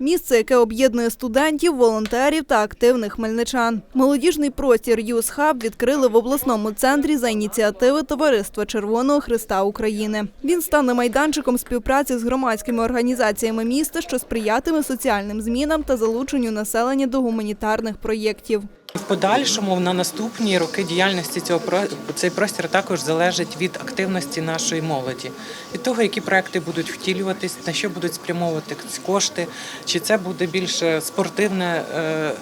Місце, яке об'єднує студентів, волонтерів та активних хмельничан. Молодіжний простір «Юз Хаб» відкрили в обласному центрі за ініціативи Товариства Червоного Христа України. Він стане майданчиком співпраці з громадськими організаціями міста, що сприятиме соціальним змінам та залученню населення до гуманітарних проєктів. В подальшому на наступні роки діяльності цього цей простір також залежить від активності нашої молоді, від того, які проекти будуть втілюватись, на що будуть спрямовувати кошти, чи це буде більше спортивне. е,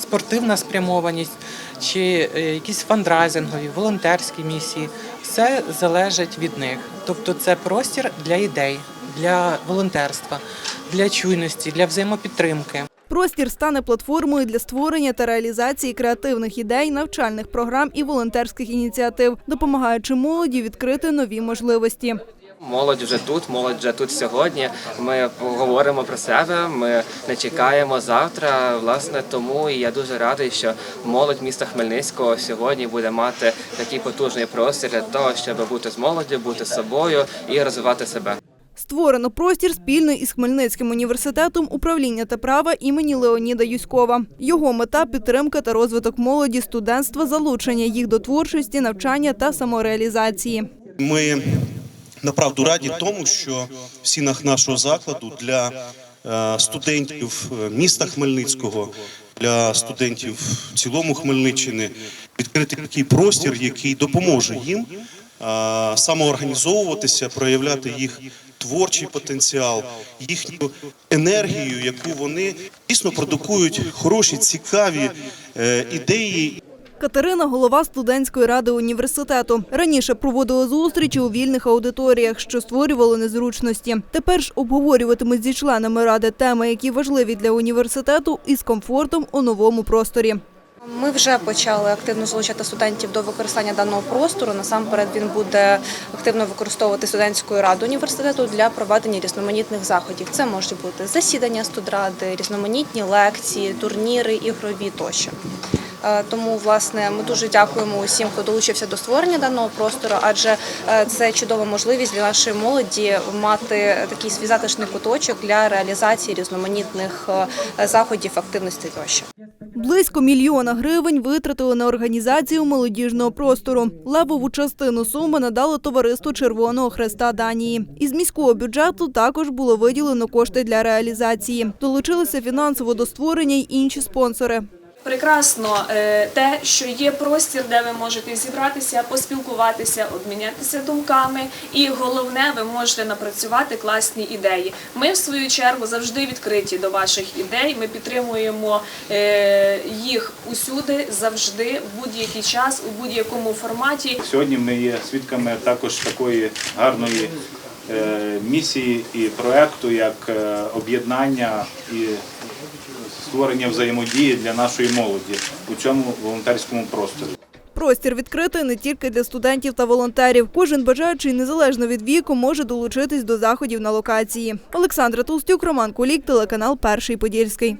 Спортивна спрямованість чи е, якісь фандрайзингові, волонтерські місії, все залежить від них. Тобто, це простір для ідей, для волонтерства, для чуйності, для взаємопідтримки. Простір стане платформою для створення та реалізації креативних ідей, навчальних програм і волонтерських ініціатив, допомагаючи молоді відкрити нові можливості. Молодь вже тут, молодь вже тут сьогодні. Ми говоримо про себе. Ми не чекаємо завтра. Власне, тому і я дуже радий, що молодь міста Хмельницького сьогодні буде мати такий потужний простір для того, щоб бути з молоддю, бути собою і розвивати себе. Створено простір спільно із Хмельницьким університетом управління та права імені Леоніда Юськова. Його мета підтримка та розвиток молоді, студентства, залучення їх до творчості, навчання та самореалізації. Ми направду раді тому, що в стінах нашого закладу для е, студентів е, міста Хмельницького, для студентів в цілому Хмельниччини відкритий такий простір, який допоможе їм е, самоорганізовуватися, проявляти їх творчий потенціал, їхню енергію, яку вони дійсно продукують хороші, цікаві е, ідеї Катерина – голова студентської ради університету. Раніше проводила зустрічі у вільних аудиторіях, що створювали незручності. Тепер ж обговорюватимуть зі членами ради теми, які важливі для університету, із комфортом у новому просторі. Ми вже почали активно залучати студентів до використання даного простору. Насамперед він буде активно використовувати студентську раду університету для проведення різноманітних заходів. Це можуть бути засідання студради, різноманітні лекції, турніри, ігрові тощо. Е, Тому, власне, ми дуже дякуємо усім, хто долучився до створення даного простору, адже е, це чудова можливість для нашої молоді мати такий свій затишний куточок для реалізації різноманітних е, заходів, активностей тощо. Близько мільйона гривень витратили на організацію молодіжного простору. Левову частину суми надало товариству Червоного Хреста Данії. Із міського бюджету також було виділено кошти для реалізації. Долучилися фінансово до створення й інші спонсори. Прекрасно е, те, що є простір, де ви можете зібратися, поспілкуватися, обмінятися думками, і головне, ви можете напрацювати класні ідеї. Ми, в свою чергу, завжди відкриті до ваших ідей. Ми підтримуємо е, їх усюди, завжди, в будь-який час, у будь-якому форматі. Сьогодні ми є свідками також такої гарної е, місії і проекту, як об'єднання і створення взаємодії для нашої молоді у цьому волонтерському просторі. Простір відкритий не тільки для студентів та волонтерів. Кожен бажаючий незалежно від віку може долучитись до заходів на локації. Олександра Толстюк, Роман Кулік, телеканал Перший Подільський.